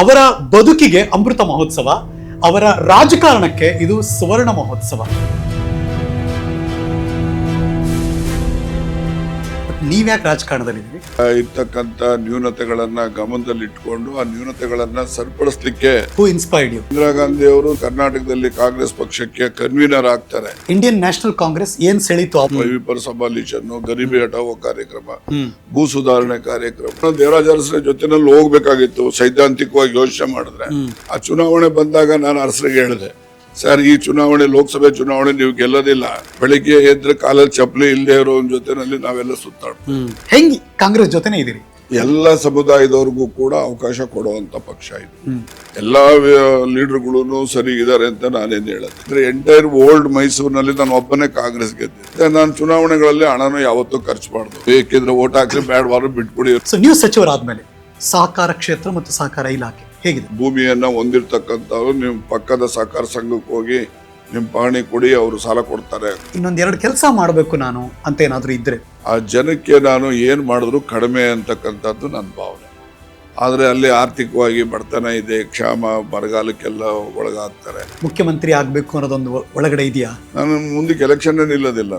ಅವರ ಬದುಕಿಗೆ ಅಮೃತ ಮಹೋತ್ಸವ ಅವರ ರಾಜಕಾರಣಕ್ಕೆ ಇದು ಸುವರ್ಣ ಮಹೋತ್ಸವ. ನೀವ್ಯಾಕೆ ರಾಜಕಾರಣದಲ್ಲಿದ್ದೀರಿ? ಇರ್ತಕ್ಕಂಥ ನ್ಯೂನತೆಗಳನ್ನ ಗಮನದಲ್ಲಿಟ್ಕೊಂಡು ಆ ನ್ಯೂನತೆಗಳನ್ನ ಸರಿಪಡಿಸಲಿಕ್ಕೆ who inspired you Indira Gandhi ಅವರು ಕರ್ನಾಟಕದಲ್ಲಿ ಕಾಂಗ್ರೆಸ್ ಪಕ್ಷಕ್ಕೆ ಕನ್ವೀನರ್ ಆಗ್ತಾರೆ. ಇಂಡಿಯನ್ ನ್ಯಾಷನಲ್ ಕಾಂಗ್ರೆಸ್ ಏನ್ ಸೆಳೀತು ವಿಪರ್ ಸಮಾಲೀಶನ್ ಗರೀಬಿ ಹಟಾವೋ ಕಾರ್ಯಕ್ರಮ ಭೂ ಸುಧಾರಣೆ ಕಾರ್ಯಕ್ರಮ. ದೇವರಾಜ ಅರಸರ ಜೊತೆನಲ್ಲಿ ಹೋಗ್ಬೇಕಾಗಿತ್ತು ಸೈದ್ಧಾಂತಿಕವಾಗಿ ಯೋಚನೆ ಮಾಡಿದ್ರೆ. ಆ ಚುನಾವಣೆ ಬಂದಾಗ ನಾನು ಅರಸರಿಗೆ ಹೇಳಿದೆ. ಸರ್ ಈ ಚುನಾವಣೆ ಲೋಕಸಭೆ ಚುನಾವಣೆ ನೀವು ಗೆಲ್ಲೋದಿಲ್ಲ. ಬೆಳಿಗ್ಗೆ ಎದ್ರೆ ಕಾಲಲ್ಲಿ ಚಪ್ಪಲಿ ಇಲ್ಲದೆ ಇರೋ ಜೊತೆನಲ್ಲಿ ನಾವೆಲ್ಲ ಸುತ್ತಾಡ್ತೀವಿ. ಹೆಂಗೆ ಕಾಂಗ್ರೆಸ್ ಜೊತೆನೆ ಇದೀರಿ ಎಲ್ಲ ಸಮುದಾಯದವ್ರಿಗೂ ಕೂಡ ಅವಕಾಶ ಕೊಡುವಂತ ಪಕ್ಷ ಇದು. ಎಲ್ಲಾ ಲೀಡರ್ಗಳು ಸರಿ ಇದಾರೆ ಅಂತ ನಾನೇನು ಹೇಳೋದು ಅಂದ್ರೆ ಎಂಟೈರ್ ಓಲ್ಡ್ ಮೈಸೂರಿನಲ್ಲಿ ನಾನು ಒಬ್ಬನೇ ಕಾಂಗ್ರೆಸ್ ಗೆದ್ದೆ ನಾನು ಚುನಾವಣೆಗಳಲ್ಲಿ ಹಣನೂ ಯಾವತ್ತೂ ಖರ್ಚು ಮಾಡ್ದು ಬೇಕಿದ್ರೆ ಓಟ್ ಹಾಕಿ ಬ್ಯಾಡ್ವಾರು ಬಿಟ್ಬಿಡಿ. ನೀವು ಸಚಿವರಾದ್ಮೇಲೆ ಸಹಕಾರ ಕ್ಷೇತ್ರ ಮತ್ತು ಸಹಕಾರ ಇಲಾಖೆ. ಹೇಗಿದೆ? ಭೂಮಿಯನ್ನ ಹೊಂದಿರತಕ್ಕಂಥವ್ರು ನಿಮ್ಮ ಪಕ್ಕದ ಸಹಕಾರ ಸಂಘಕ್ಕೆ ಹೋಗಿ ನಿಮ್ ಪಹಣಿ ಕೊಡಿ ಅವರು ಸಾಲ ಕೊಡ್ತಾರೆ. ಇನ್ನೊಂದು ಎರಡು ಕೆಲಸ ಮಾಡಬೇಕು ನಾನು ಅಂತ ಏನಾದರೂ ಇದ್ರೆ. ಆ ಜನಕ್ಕೆ ನಾನು ಏನು ಮಾಡಿದ್ರು ಕಡಿಮೆ ಅಂತಕ್ಕಂಥದ್ದು ನನ್ನ ಭಾವನೆ. ಆದರೆ ಅಲ್ಲಿ ಆರ್ಥಿಕವಾಗಿ ಬಡತನ ಇದೆ ಕ್ಷಾಮ ಬರಗಾಲಕ್ಕೆಲ್ಲ ಒಳಗಾಗ್ತಾರೆ. ಮುಖ್ಯಮಂತ್ರಿ ಆಗಬೇಕು ಅನ್ನೋದೊಂದು ಒಳಗಡೆ ಇದೆಯಾ? ನಾನು ಮುಂದಕ್ಕೆ ಎಲೆಕ್ಷನ್ ನಿಲ್ಲೋದಿಲ್ಲ.